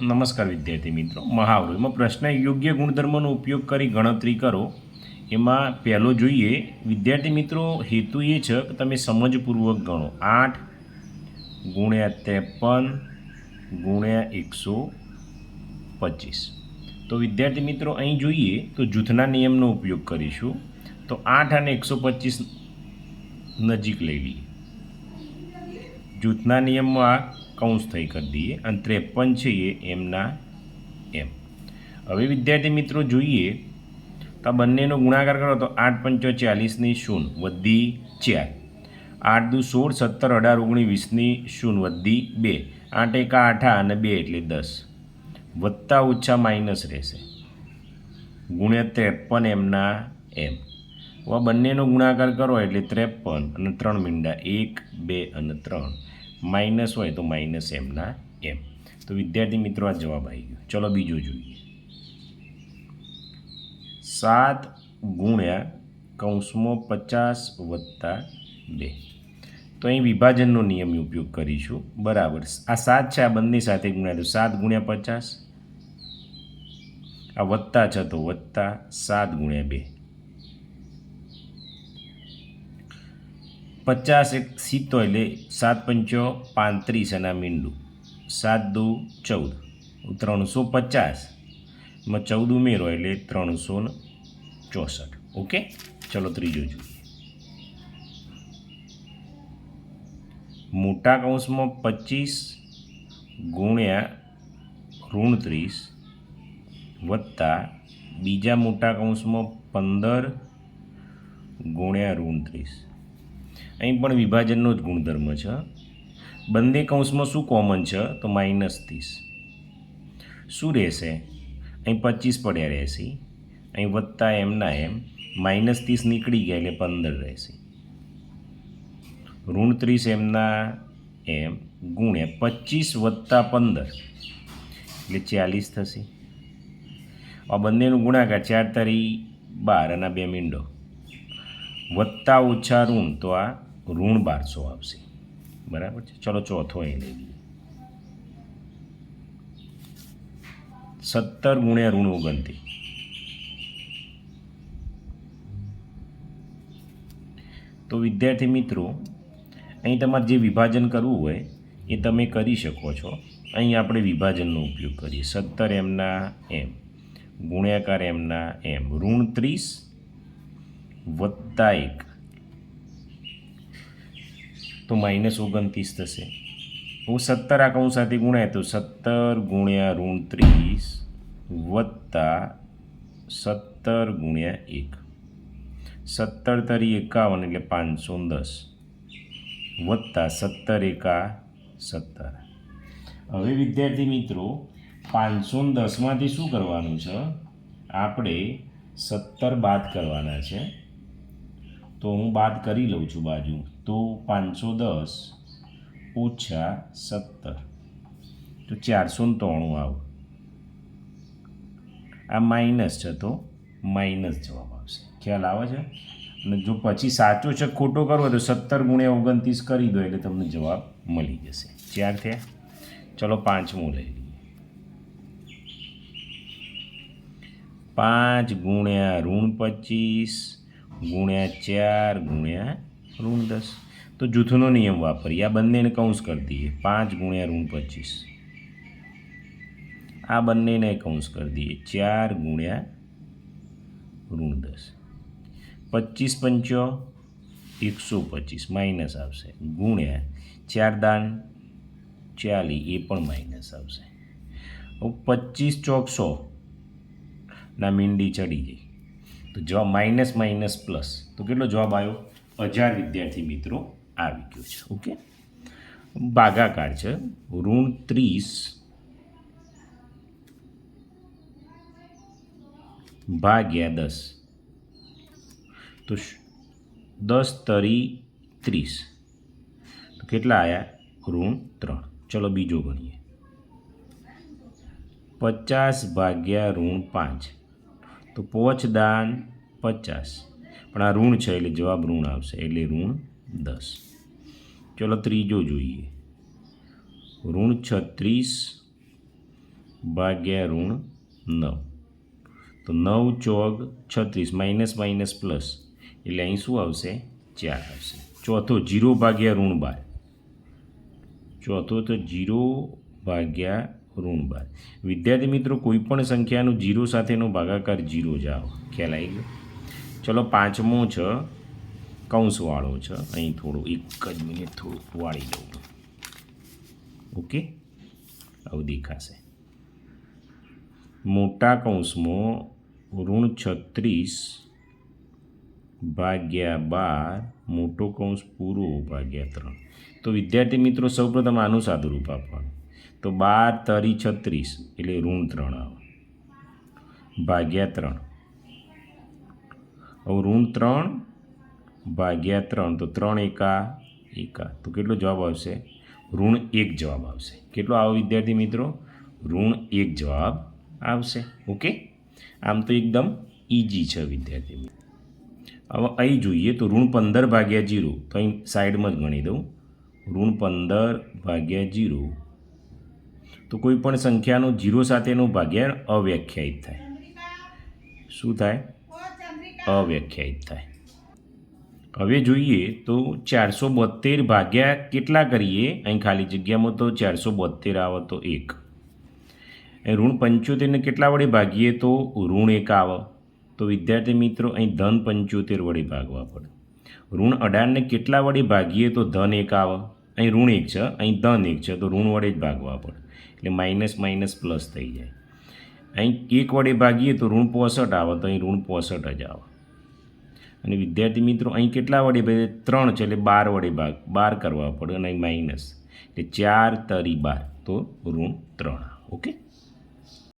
નમસ્કાર વિદ્યાર્થી મિત્રો. મહાવરો એમાં પ્રશ્ન, યોગ્ય ગુણધર્મનો ઉપયોગ કરી ગણતરી કરો. એમાં પહેલો જોઈએ, વિદ્યાર્થી મિત્રો, હેતુ એ છે કે તમે સમજપૂર્વક ગણો. આઠ ગુણ્યા ત્રેપન ગુણ્યા એકસો પચીસ. તો વિદ્યાર્થી મિત્રો, અહીં જોઈએ તો જૂથના નિયમનો ઉપયોગ કરીશું. તો આઠ અને એકસો પચીસ નજીક લઈ લઈએ. જૂથના નિયમમાં કૌંસ થઈ કરી દઈએ અને ત્રેપન છે એ એમના એમ. હવે વિદ્યાર્થી મિત્રો જોઈએ તો આ બંનેનો ગુણાકાર કરો તો આઠ પંચો ચાલીસની શૂન વધી ચાર. આઠ દુ સોળ સત્તર અઢાર ઓગણીસ વીસની શૂન વધી બે. આઠ એકા આઠા અને બે એટલે દસ. વત્તા ઓછા માઇનસ રહેશે. ગુણ્યા ત્રેપન એમના એમ. હવે બંનેનો ગુણાકાર કરો એટલે ત્રેપન અને ત્રણ મીંડા એક, બે અને ત્રણ. માઇનસ હોય તો માઇનસ એમના એમ. તો વિદ્યાર્થી મિત્રો, આ જવાબ આવી ગયો. ચલો બીજો જોઈએ. સાત ગુણ્યા કૌંસમાં પચાસ વત્તા બે. તો અહીં વિભાજનનો નિયમ ઉપયોગ કરીશું. બરાબર. આ સાત છે, આ બંને સાથે ગુણ્યા તો સાત ગુણ્યા પચાસ. આ વત્તા છે તો વત્તા સાત ગુણ્યા બે. પચાસ એક સિત્તો એટલે સાત પંચો પાંત્રીસ આ મીંડું. સાત દુ ચૌદ. ત્રણસો પચાસ. એમાં ચૌદ ઉમેરો એટલે ત્રણસો ને ચોસઠ. ઓકે? ચલો ત્રીજો જોઈએ. મોટા કૌંસમાં પચીસ ગુણ્યા ઋણ ત્રીસ વત્તા બીજા મોટા કૌંસમાં પંદર ગુણ્યા ઋણ ત્રીસ અહીં પણ વિભાજનનો જ ગુણધર્મ છે. બંને કૌંસમાં શું કોમન છે? તો માઇનસ ત્રીસ. શું રહેશે? અહીં પચીસ પડ્યા રહેશે. અહીં વત્તા એમના એમ માઇનસ ત્રીસ નીકળી ગયા એટલે પંદર રહેશે. ઋણ ત્રીસ એમના એમ ગુણ્યા પચીસ વત્તા પંદર એટલે ચાલીસ થશે. આ બંનેનું ગુણાકાર ચાર તારી બાર અને બે મીંડો. વત્તા ઓછા ઋણ તો આ ઋણ બારસો આવશે. બરાબર છે? ચલો ચોથો એ લઈ લઈએ. સત્તર ગુણ્યા ઋણ ઓગણતી તો વિદ્યાર્થી મિત્રો, અહીં તમારે જે વિભાજન કરવું હોય એ તમે કરી શકો છો. અહીં આપણે વિભાજનનો ઉપયોગ કરીએ. સત્તર એમના એમ, ગુણ્યાકાર એમના એમ, ઋણ ત્રીસ વત્તા એક. તો માઇનસ ઓગણત્રીસ થશે. હું સત્તર આ સાથે ગુણાય તો સત્તર ગુણ્યા ઋણ ત્રીસ વત્તા સત્તર ગુણ્યા એક. સત્તર તરી એકાવન એટલે પાંચસો દસ. વત્તા સત્તર એકા સત્તર. હવે વિદ્યાર્થી મિત્રો, પાંચસો દસમાંથી શું કરવાનું છે? આપણે સત્તર બાદ કરવાના છે. તો હું બાદ કરી લઉં છું બાજુ. તો પાંચસો દસ ઓછા સત્તર. તો ચારસો ને ત્રણું આવું. આ માઇનસ છે તો માઇનસ જવાબ આવશે. ખ્યાલ આવે છે? અને જો પછી સાચો છે, ખોટો કરવો તો સત્તર ગુણ્યા ઓગણત્રીસ કરી દો એટલે તમને જવાબ મળી જશે. ચાર થયા? ચલો પાંચમું લઈ લઈએ. પાંચ ગુણ્યા ઋણ પચીસ ગુણ્યા ચાર ગુણ્યા ઋણ દસ. તો જૂથનો નિયમ વાપરીએ. આ બંનેને કૌંસ કરી દઈએ. પાંચ ગુણ્યા ઋણ પચીસ. આ બંનેને કૌંસ કરી દઈએ. ચાર ગુણ્યા ઋણ દસ. પચીસ પંચો એકસો પચીસ. માઇનસ આવશે. ગુણ્યા ચાર દાન ચાલી. એ પણ માઇનસ આવશે. પચીસ ચોકસો. ના મીંડી ચડી ગઈ. તો જવાબ માઇનસ માઇનસ પ્લસ તો કેટલો જવાબ આવ્યો? હજાર વિદ્યાર્થી મિત્રો આવી ગયો છે, ઓકે? ભાગાકાર છે, ઋણ ત્રીસ ભાગ્યા દસ. તો દસ તરી ત્રીસ. તો કેટલા આવ્યા ઋણ ત્રણ. ચલો બીજો ગણીએ. પચાસ ભાગ્યા ઋણ પાંચ. તો પોચ દાન પચાસ. પણ આ ઋણ છે એટલે જવાબ ઋણ આવશે. એટલે ઋણ દસ. ચલો ત્રીજો જોઈએ. ઋણ છત્રીસ ભાગ્યા ઋણ નવ. તો નવ ચોગ છત્રીસ. Minus minus plus. એટલે અહીં શું આવશે? ચાર આવશે. ચોથો જીરો ભાગ્યા ઋણ બાર. ચોથો તો જીરો ભાગ્યા ઋણ બાર વિદ્યાર્થી મિત્રો, કોઈ પણ સંખ્યાનો જીરો સાથેનો ભાગાકાર જીરો જ આવો. ખ્યાલ આવી ગયો? ચલો પાંચમો છે, કૌંસવાળો છે. અહીં થોડો એક જ મિનિટ થોડું વાળી દઉં. ઓકે? આવું દેખાશે. મોટા કૌંસમાં, ઋણ છત્રીસ ભાગ્યા બાર, મોટો કૌંસ પૂરો ભાગ્યા ત્રણ. તો વિદ્યાર્થી મિત્રો, સૌપ્રથમ આનું સાદુરૂપ આપવાનું. તો બાર તરી છત્રીસ એટલે ઋણ ત્રણ આવે. ભાગ્યા ત્રણ. હવે ઋણ ત્રણ ભાગ્યા ત્રણ તો ત્રણ એકા એકા. તો કેટલો જવાબ આવશે? ઋણ એક જવાબ આવશે. કેટલો આવો વિદ્યાર્થી મિત્રો? ઋણ એક જવાબ આવશે. ઓકે? આમ તો એકદમ ઇઝી છે વિદ્યાર્થી મિત્રો. હવે અહીં જોઈએ તો ઋણ પંદર ભાગ્યા જીરો. તો અહીં સાઈડમાં જ ગણી દઉં. ઋણ પંદર ભાગ્યા જીરો તો કોઈ પણ સંખ્યાનો જીરો સાથેનો ભાગ્યા અવ્યાખ્યાયિત થાય. શું થાય? અવ્યાખ્યાયિત થાય. હવે જોઈએ તો ચારસો બોતેર ભાગ્યા કેટલા કરીએ? અહીં ખાલી જગ્યામાં તો ચારસો બોતેર આવે તો એક. ઋણ પંચોતેરને કેટલા વડે ભાગીએ તો? ઋણ એક આવે. તો વિદ્યાર્થી મિત્રો, અહીં ધન પંચોતેર વડે ભાગવા પડે. ઋણ અઢારને કેટલા વડે ભાગીએ તો ધન એક આવે. અહીં ઋણ એક છે. અહીં ધન એક છે. તો ઋણ વડે જ ભાગવા પડે. એટલે માઇનસ માઇનસ પ્લસ થઈ જાય. અહીં એક વડે ભાગીએ તો ઋણ પોસઠ આવે, તો અહીં ઋણ પોસઠ જ આવે. અને વિદ્યાર્થી મિત્રો, અહીં કેટલા વડે ભાઈ ત્રણ છે એટલે બાર વડે ભાગ, બાર કરવા પડે અને અહીં માઇનસ એટલે ચાર તરી બાર, તો ઋણ ત્રણ ઓકે